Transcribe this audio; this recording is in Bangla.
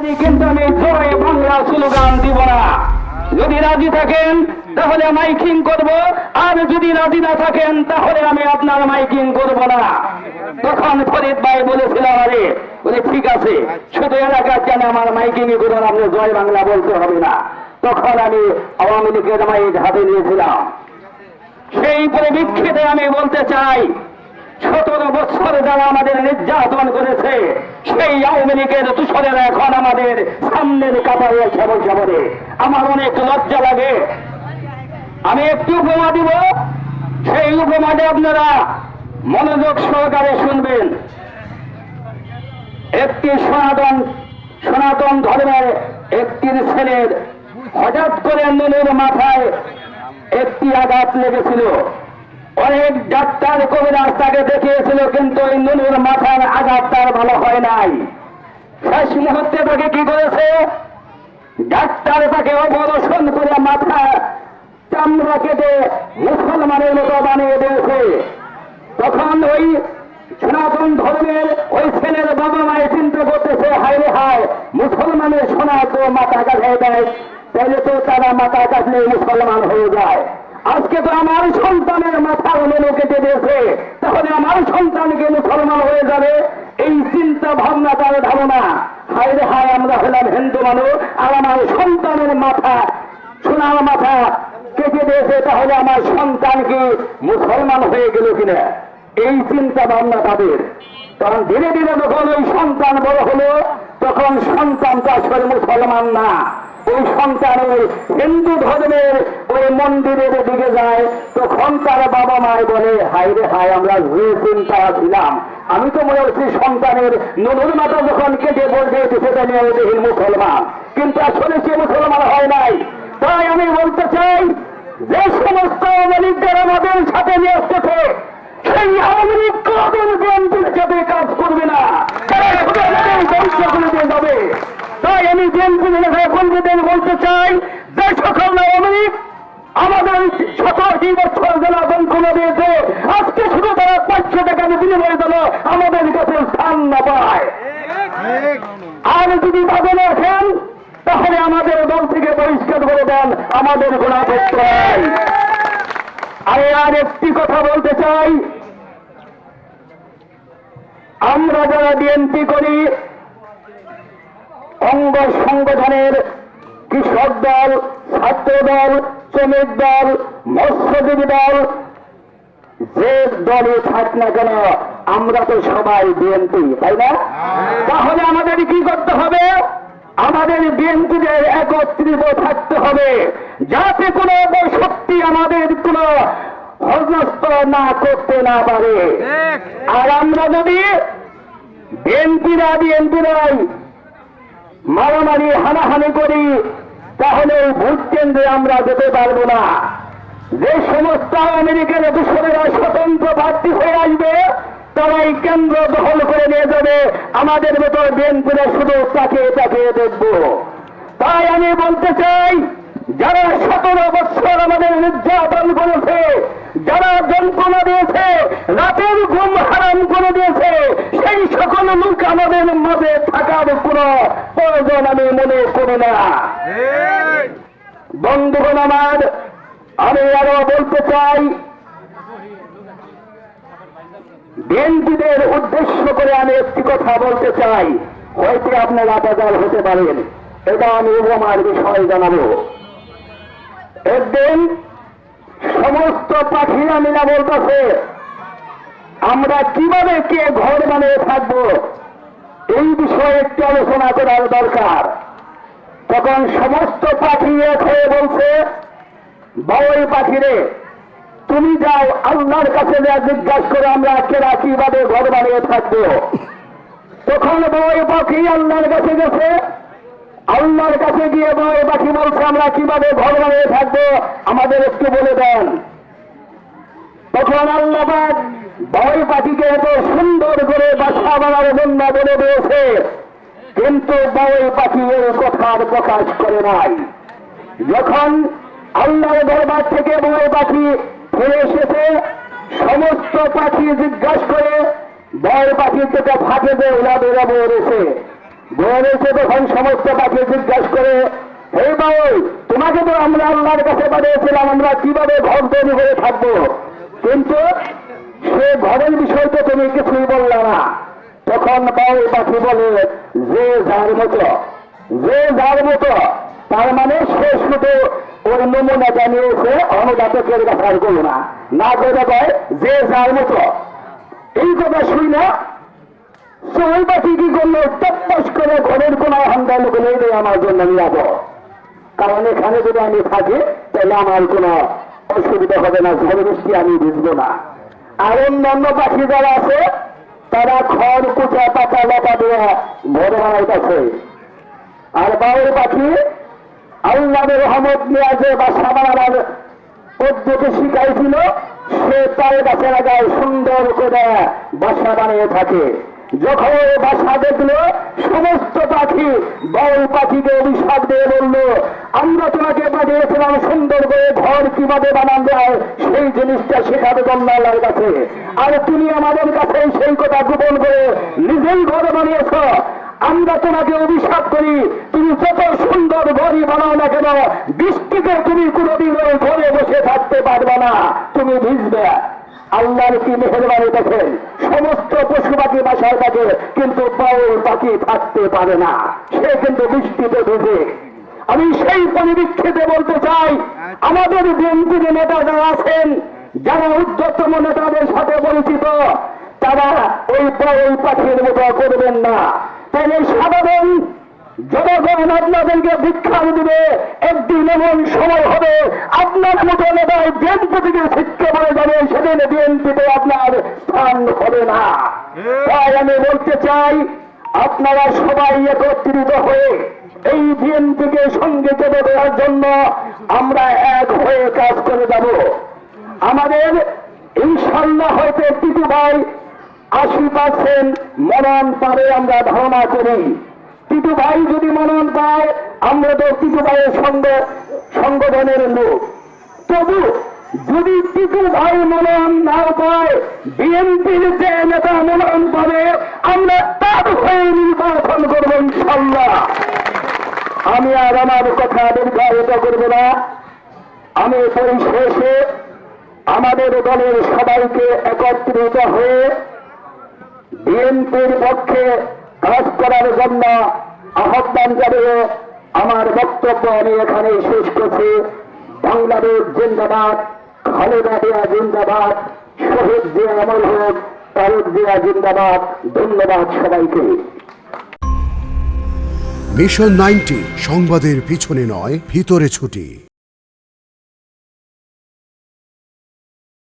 কিন্তু আমি জয় বাংলা স্লোগান দিব না। যদি রাজি থাকেন, তাহলে মাইকিং করব। আর যদি রাজি না থাকেন, তাহলে আমি আপনার মাইকিং করব না। তখন ফরিদ ভাই বলেছিল আরে বলে, ঠিক আছে, শুধু এলাকার কেন আমার মাইকিং করুন আপনি জয় বাংলা বলতে হবে না। তখন আমি আওয়ামী লীগের মাইক হাতে নিয়েছিলাম। সেই পরিপ্রেক্ষিতে আমি বলতে চাই সতেরো বছর যারা আমাদের নির্যাতন করেছে, সেই আওয়ামী লীগের তুষরেরা এখন আমাদের সামনের কাতারে বসে পড়ে। আমার অনেক লজ্জা লাগে। আমি একটি উপমা দিব? সেই উপমাটা আপনারা মনোযোগ সহকারে শুনবেন। একটি সনাতন সনাতন ধর্মের একটি ছেলের হঠাৎ করে নুনের মাথায় একটি আঘাত লেগেছিল। অনেক ডাক্তার কবিরাজ তাকে দেখিয়েছিল, কিন্তু ওই নুনুর মাথার আঘাত তার ভালো হয় নাই। শেষ মুহূর্তে তাকে কি করেছে? ডাক্তার তাকে অপারেশন করে মাথা চামড়া কেটে মুসলমানের মতো বানিয়ে দিয়েছে। তখন ওই সনাতন ধর্মের ওই ছেলের বাবা মায়ের চিন্তা করতেছে হায় রে হায়, মুসলমানের সোনা তো মাথা কাটাই দেয় তাহলে তো তারা মাথা কাটলে মুসলমান হয়ে যায়। আজকে তো আমার সন্তানের মাথা হলো কেটে দিয়েছে। তাহলে আমার সন্তানকে মুসলমান হয়ে যাবে? এই চিন্তা ভাবনা তার ধারণা। হায় রে হায়, আমরা হলাম হিন্দু মানুষ, আর আমার সন্তানের মাথা, সোনার মাথা কেটে দিয়েছে, তাহলে আমার সন্তান কি মুসলমান হয়ে গেল কিনা? এই চিন্তা ভাবনা তাদের। কারণ ধীরে ধীরে যখন ওই সন্তান বড় হলো, তখন সন্তানটা আসলে মুসলমান না। ওই সন্তানের হিন্দু ধর্মের ওই মন্দিরের দিকে যায়, তখন তার বাবা মায় বলে, হায় রে হায়, আমরা যে চিন্তা ছিলাম। আমি তো মনে হচ্ছি সন্তানের নুনুর মাথা যখন কেটে বলবে সেটা নিয়ে দেখি মুসলমান। কিন্তু আসলে সে মুসলমান হয় নাই। তাই আমি বলতে চাই, যে সমস্ত মালিকদের আমাদের সাথে নিয়ে আসতেছে সেই আওয়ামী লীগ বিএনপির সাথে কাজ করবে না। তারা যাবে তাই আমি বিএনপি কর্মীদের বলতে চাই যে সকল লীগ আমাদের সতাশি বছর যারা বঞ্চনা দিয়েছে। আজকে শুধু তারা পাঁচশো টাকা বিনিময় দিল আমাদের কাছে স্থান না পায়। আর যদি তাদের আছেন তাহলে আমাদের দল থেকে পরিষ্কার করে দেন, আমাদের গোড়াপত্র নাই। আমি আর একটি কথা বলতে চাই, আমরা যারা বিএনপি করি অঙ্গ সংগঠনের কৃষক দল ছাত্র দল শ্রমিক দল মৎস্যজীবী দল যে দলে থাক না কেন আমরা তো সবাই বিএনপি তাই না? তাহলে আমাদের কি করতে হবে? আমাদের বিএনপিদের একত্রিত থাকতে হবে। যাতে কোনো শক্তি আমাদের কোনো হজস্ত না করতে না পারে। আর আমরা যদি বিএনপিরা বিএনপিরাই মারামারি, হানাহানি করি, তাহলে ভোট কেন্দ্রে আমরা যেতে পারব না। যে সমস্ত আমেরিকান দূষণেরা স্বতন্ত্র প্রার্থী হয়ে আসবে তারা এই কেন্দ্র দখল করে নিয়ে যাবে। আমাদের মতো বিএনপিরা শুধু তাকে তাকিয়ে দেখব। তাই আমি বলতে চাই, যারা সতেরো বছর আমাদের নির্যাতন করেছে, যারা যন্ত্রণা দিয়েছে, রাতের ঘুম হারাম করে দিয়েছে, সেই সকল লোক আমাদের মাঝে থাকার কোন প্রয়োজন আমি মনে করি না। বন্ধুগণ আমার আমি আরও বলতে চাই বিএনপিদের উদ্দেশ্য করে আমি একটি কথা বলতে চাই। হয়তো আপনারা বাজার হতে পারেন। এটা আমি উপমার বিষয় জানাব। একদিন সমস্ত পাখিরা মিলা বলতেছে আমরা কীভাবে কে ঘর বানিয়ে থাকব? এই বিষয়ে একটু আলোচনা করার দরকার। তখন সমস্ত পাখি এক হয়ে বলছে বাউই পাখিরে, তুমি যাও আল্লাহর কাছে যা জিজ্ঞাসা করে, আমরা কেরা, কীভাবে ঘর বানিয়ে থাকব? তখন বাউই পাখি আল্লাহর কাছে গেছে। আল্লাহর কাছে গিয়ে বাউই পাখি বলছে, আমরা কীভাবে ঘর বানিয়ে থাকব? আমাদের একটু বলে দেন। তখন আল্লাহবাদ বাউই পাখিকে এত সুন্দর করে বাসা বানার জন্য বলে দিয়েছে, কিন্তু বাউই পাখি এর কথার প্রকাশ করে নাই। যখন আল্লাহর দরবার থেকে বাউই পাখি ফিরে এসেছে, সমস্ত পাখি জিজ্ঞাসা করে বয় পাখি থেকে ফাঁকে যে উড়াবে উড়েছে বল এসে তখন সমস্ত পাখি জিজ্ঞাসা করে, হে বাউল তোমাকে তো আমরা আল্লাহর কাছে পাঠিয়েছিলাম, আমরা কীভাবে ঘর তৈরি করে থাকব? কিন্তু সে ঘরের বিষয় তো তুমি কিছুই বললে না। তখন বাউল পাখি বলে, যে যার মতো, যে যার মতো, তার মানে সে শুধু ওই নমুনাটা নিয়েছে অনুদাতকের কাছে করো না। না করে কয় যে যার মতো। এই কথা শুই না ওই পাখি কি করল? টপ্পাস করে ঘরের কোন হান্দায় লোক নেই আমার জন্য নিরাপদ। কারণ এখানে যদি আমি থাকি, তাহলে আমার কোনো অসুবিধা হবে না, ঝড় বৃষ্টি আমি বুঝব না। আর অন্যান্য পাখি যারা আছে, তারা খড়, কুচা, পাতা, লতা দিয়ে ঘর বানাইতেছে। আর বাউর পাখি আল্লাহ রহমত নিয়ে যে বা বানাবার পদ্ধতি শিখাইছিল, সে তার গাছের লাগায় সুন্দর করে বাসা বানিয়ে থাকে। যখন বাসা দেখল, সমস্ত পাখি বাউল পাখিকে অভিশাপ দিয়ে বলল, আমরা তোমাকে পাঠিয়েছিলাম সুন্দর করে ঘর কীভাবে বানান যায়, সেই জিনিসটা শেখাবে গন্ডালার কাছে। আর তুমি আমাদের কাছে সেই কথা গোপন করে নিজেই ঘর বানিয়েছ। আমরা তোমাকে অভিশাপ করি, তুমি যত সুন্দর ঘড়ি বানাও না কেন, বৃষ্টিতে তুমি কোনোদিন ঘরে বসে থাকতে পারবে না। তুমি ভিজবে। আল্লাহর কি মেহরবানি দেখেন সমস্ত পশু পাখি বাসায় থাকে কিন্তু বাউল পাখি থাকতে পারে না। সে কিন্তু বৃষ্টিতে ভিজে আমি সেই পরিপ্রেক্ষিতে বলতে চাই, আমাদের বিএনপির নেতা যারা আছেন, যারা উদ্যতম নেতাদের সাথে পরিচিত, তারা ওই বাউল পাখির মতো করবেন না। তাহলে সাধারণ জনগণ আপনাদেরকে ভিক্ষা দিবে একদিন এমন সময় হবে আপনার মতো নেতায় বিএনপি থেকে শিক্ষা বলে যাবে সেদিন বিএনপিতে আপনার স্থান হবে না। তাই আমি বলতে চাই আপনারা সবাই একত্রিত হয়ে এই বিএনপিকে সঙ্গে চেপে দেওয়ার জন্য আমরা এক হয়ে কাজ করে যাব। আমাদের ইনশাল্লাহ হয়তো টিটু ভাই আশি পার্সেন্ট মনন পাবে আমরা ধারণা করি। টিটু ভাই যদি মনন পায়, আমরা তো টিটু ভাইয়ের সঙ্গ, সংগঠনের লোক। তবু যদি টিটু ভাই মনন না পায়, বিএনপির যে নেতা মনন পাবে, আমরা তার হয়ে নির্বাচন করব ইনশাল্লাহ। আমি আর আমার কথা দীর্ঘায়িত করব না। আমি পরিশেষে আমাদের দলের সবাইকে একত্রিত হয়ে বিএনপির পক্ষে কাজ করার জন্য আহ্বান জানিয়ে আমার বক্তব্য আমি এখানে শেষ করছি। বাংলাদেশ জিন্দাবাদ, খালেদা জিয়া জিন্দাবাদ, শহীদ জিয়া অমর হোক, তারক জিয়া জিন্দাবাদ। ধন্যবাদ সবাইকে। মিশন নাইনটি সংবাদের পিছনে নয়, ভিতরে ছুটি।